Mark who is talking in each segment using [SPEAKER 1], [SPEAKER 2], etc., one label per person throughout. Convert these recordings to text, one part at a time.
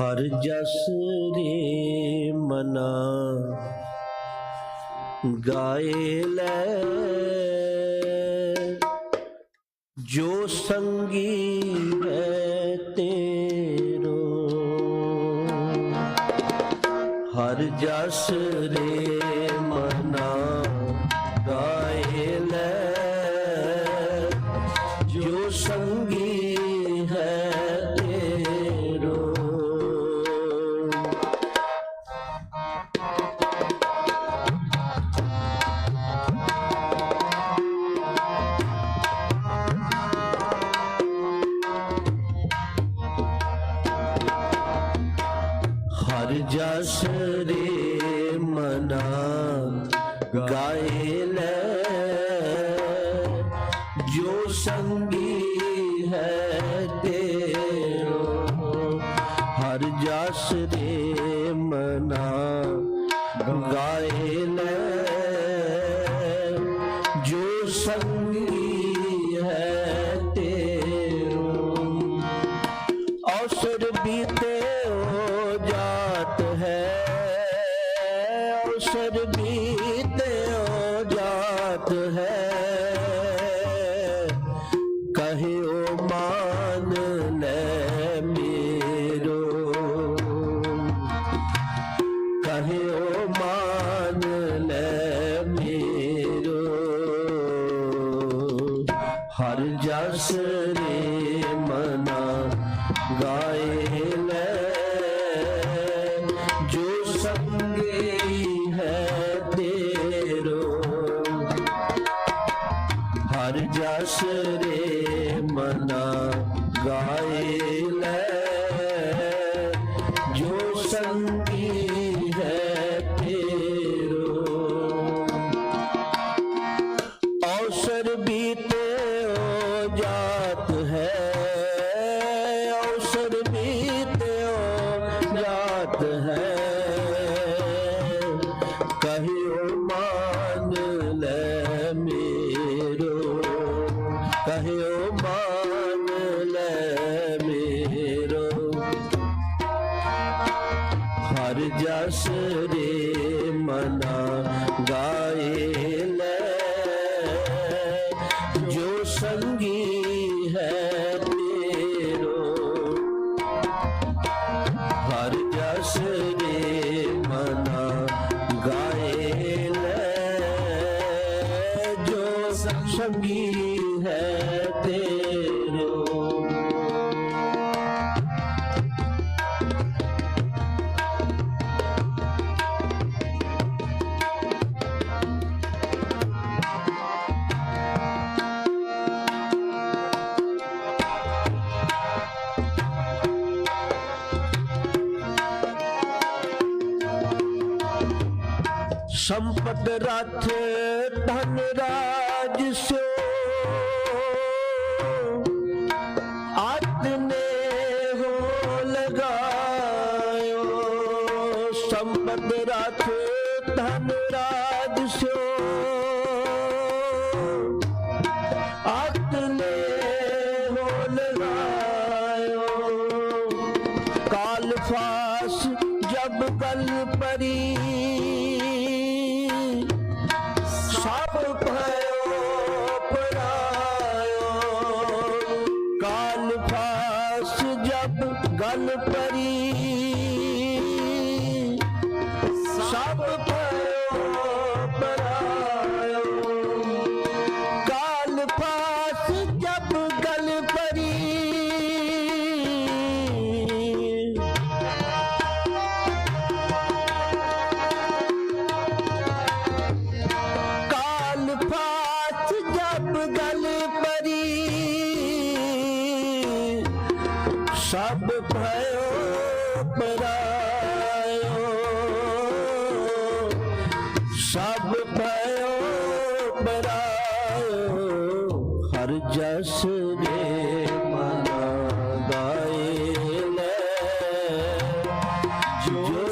[SPEAKER 1] ਹਰ ਜਸ ਰੇ ਮਨਾ। ਗਾਏ ਲੈ। ਜੋ ਸੰਗੀ ਹਰ ਜਸ ਰੇ সঙ্গী ਗਾਏ ਸੰਪਤ ਰਥ ਧਨ ਰਾਜ ਸੋ ਆਤਨੇ ਹੋ ਲਗਾਇਓ ਸੰਪਤ ਰਥ ਧਨ ਰਾਜ ਸੋ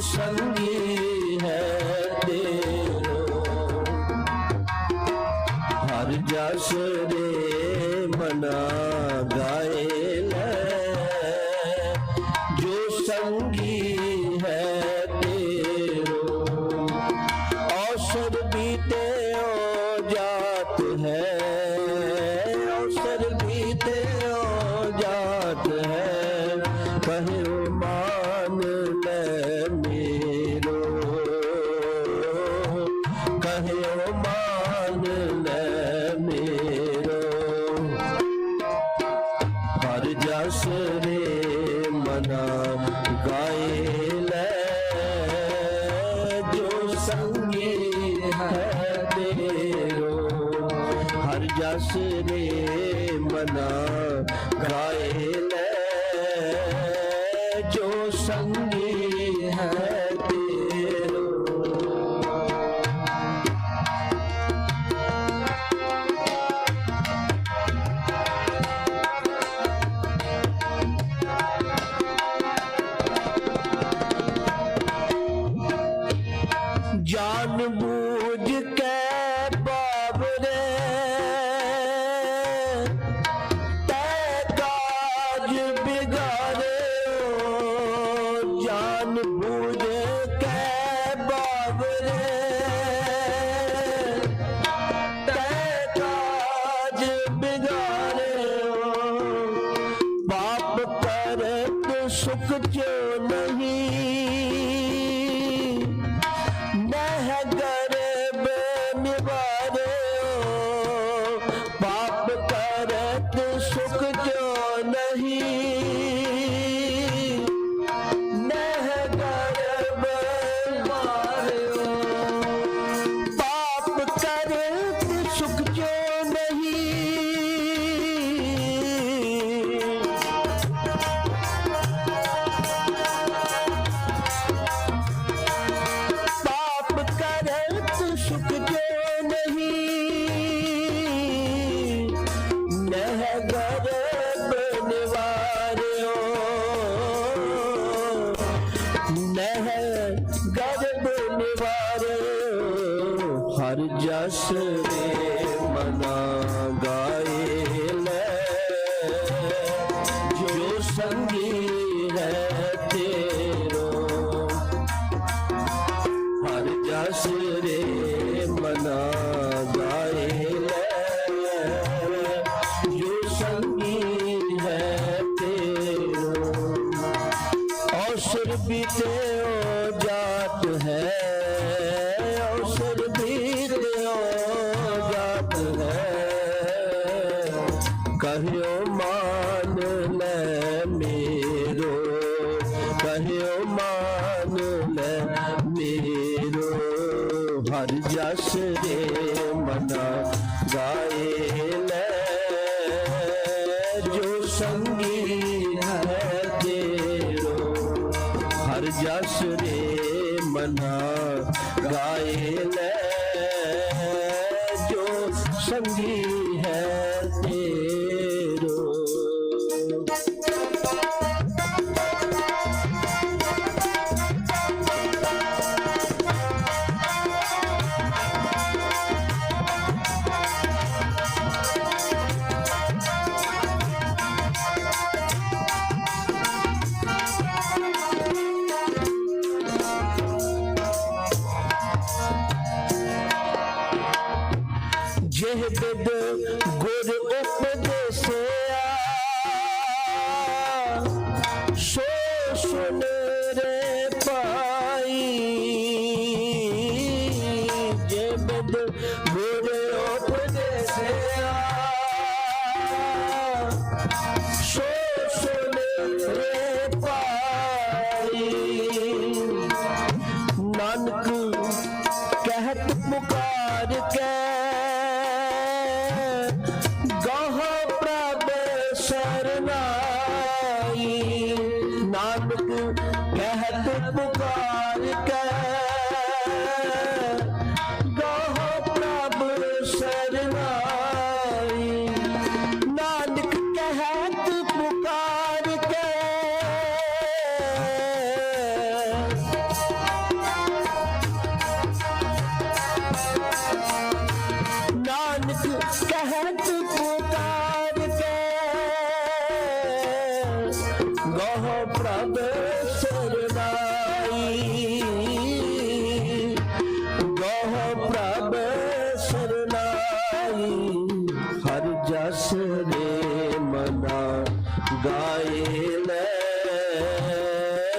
[SPEAKER 1] Jerusalem है बंदी है तेरी ফুলের ਗਾਏ ਲੈ,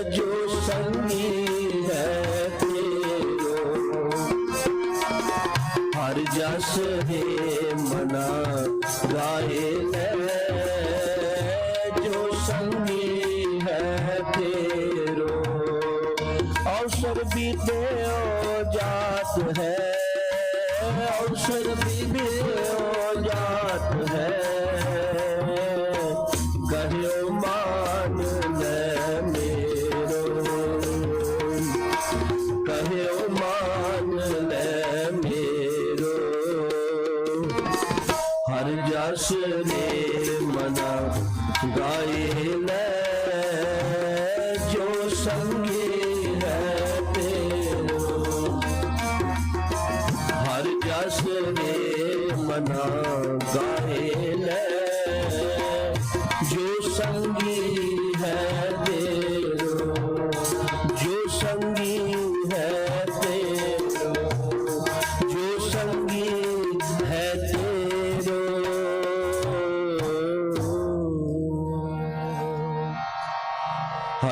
[SPEAKER 1] ਜੋ ਸੰਗੀ ਹੈ ਹਰ ਜਸ ਦੇ ਮਨਾ, ਗਾਏ ਲੈ ਹੈ ਤੇਰੋ। ਜਾਤ ਹੈ ਅਵਸਰ ਬੀਤੇ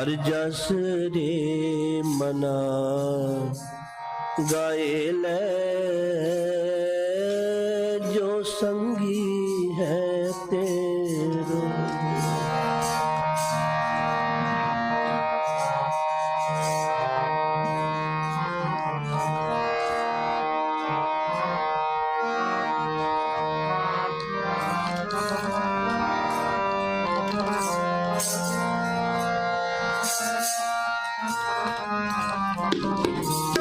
[SPEAKER 1] ਹਰ ਜਸ ਰੇ ਮਨਾ ਗਾਏ ਲੈ Thank you.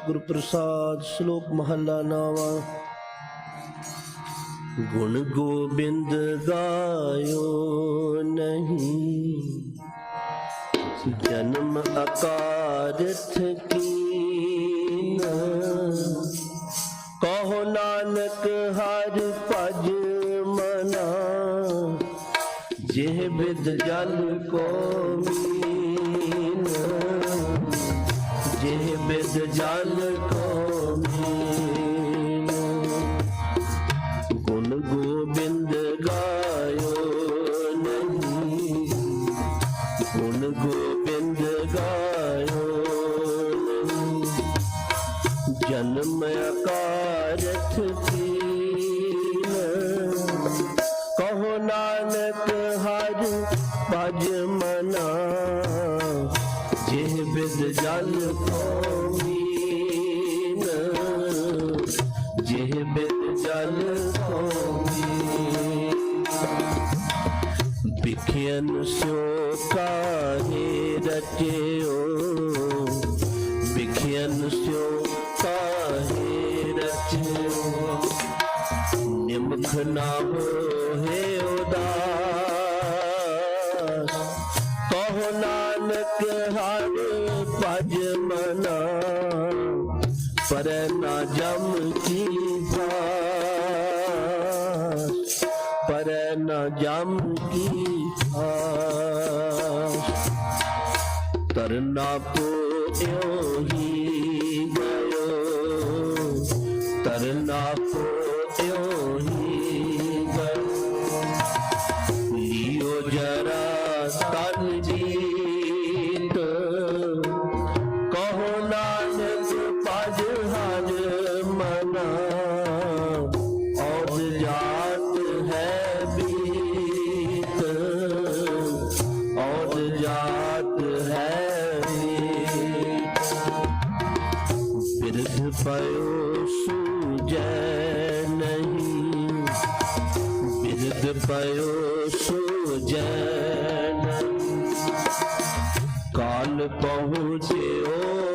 [SPEAKER 1] ਸਤਿਗੁਰ ਪ੍ਰਸਾਦ ਸ਼ਲੋਕ ਮਹੱਲਾ ਨਾਵਾ। ਗੁਣ ਗੋਬਿੰਦ ਗਾਇਓ ਨਹੀਂ। ਜਨਮ ਅਕਾਰਥ ਕੀਨਾ। ਕਹੋ ਨਾਨਕ ਹਰ ਭਜ ਮਨਾ। ਜਿਹ ਬਿਦ ਜਲ ਕੋ ਜਨਮ ਅਕਾਰਥ ਕੀਨ ਕਹੋ ਨਾਨਕ ਹਰ ਭਜ ਮਨਾ ਜਿਹ ਬਿਦ ਜਲ ਕੋ ਮੀਨ ਜਿਹ ਬਿਦ ਜਲ ਕੋ ਮੀਨ ਵਿਖਿਆਨ ਸੋ ਕਾਹੇ ਰਚਿਓ ਵਿਖਿਆਨ ਸੋ ਨਾ ਹੋਏ ਉਦਾਸ। ਕਹੋ ਨਾਨਕ ਹਰ ਭਜ ਮਨਾ, ਪਰ ਨਾ ਜਮ ਕੀ ਭਾਸ ਪਰ ਨਾ ਜਮ ਕੀ ਆਸ ਤਰਨਾ ਪੋਇਓ কাল পৌঁছেও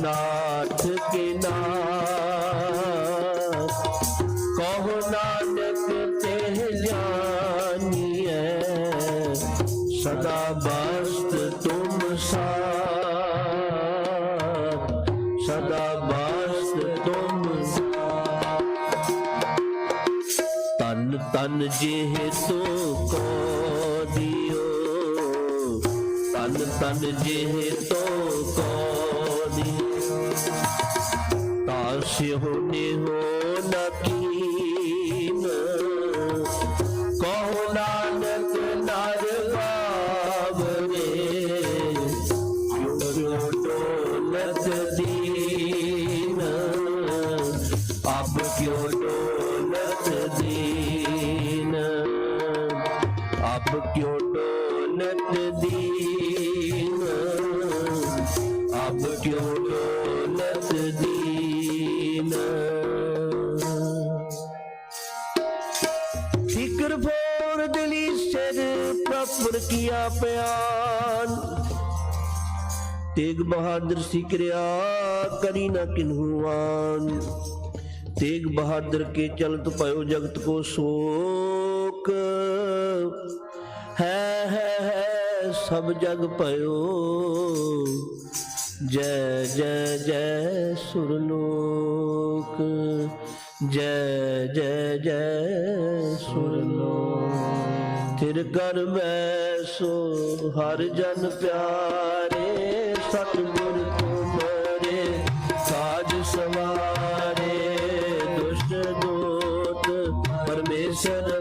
[SPEAKER 1] ਨਾਥ ਕੇ ਨਾਥ ਕਹੋ ਨਾਨਕ ਤੇ ਜਾਨੀਐ ਸਦਾ ਬਸਤ ਤੁਮ ਸਾਥ ਸਦਾ ਬਸਤ ਤੁਮ ਤਨ ਤਨ ਜਿਹੇ ਤੋ ਕੋ ਦਿਓ। ਤਨ ਤਨ ਜਿਹੇ ਤੋ সে হতে হোক ਤੇਗ ਬਹਾਦਰ ਸਿਕਰਿਆ ਕਰੀ ਨਾ ਕਿਨਹੁਆਨ ਤੇਗ ਬਹਾਦਰ ਕੇ ਚਲਤ ਪਇਓ ਜਗਤ ਕੋ ਸ਼ੋਕ। ਹੈ ਹੈ ਹੈ, ਸਭ ਜਗ ਪਇਓ ਜੈ ਜੈ ਜੈ ਸੁਰਲੋਕ ਜੈ ਜੈ ਜੈ ਸੁਰਲੋਕ ਥਿਰ ਕਰ ਮੈਂ ਸੋ ਹਰ ਜਨ ਪਿਆਰ। ਸਤਿਗੁਰ ਤੁਮਰੇ ਸਾਜ ਸਵਾਰੇ ਦੁਸ਼ਟ ਦੂਤ ਪਰਮੇਸ਼ਰ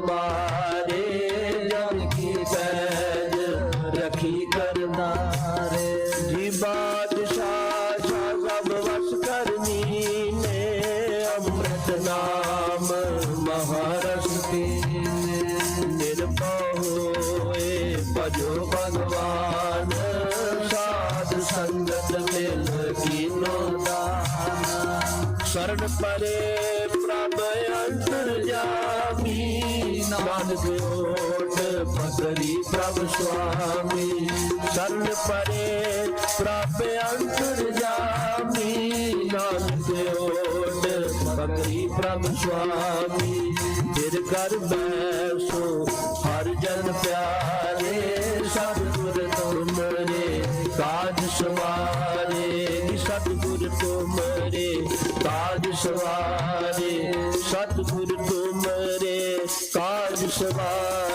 [SPEAKER 1] ਪ੍ਰਭ ਸੁਆਮੀ ਸ਼ਰਨ ਪਰੇ ਪ੍ਰਭ ਅੰਤਰ ਜਾਮੀ ਨਾਨਕ ਓਟ ਪਕਰੀ ਪ੍ਰਭ ਸੁਆਮੀ ਫਿਰ ਕਰ ਬੈਸੋ ਹਰ ਜਨ ਪਿਆਰੇ ਸਤਿਗੁਰ ਤੁਮਰੇ ਕਾਜ ਸਵਾਰੇ ਸਤਿਗੁਰ ਤੁਮਰੇ ਕਾਜ ਸਵਾਰੇ ਸਤਿਗੁਰ ਤੁਮਰੇ ਕਾਜ ਸਵਾਰੇ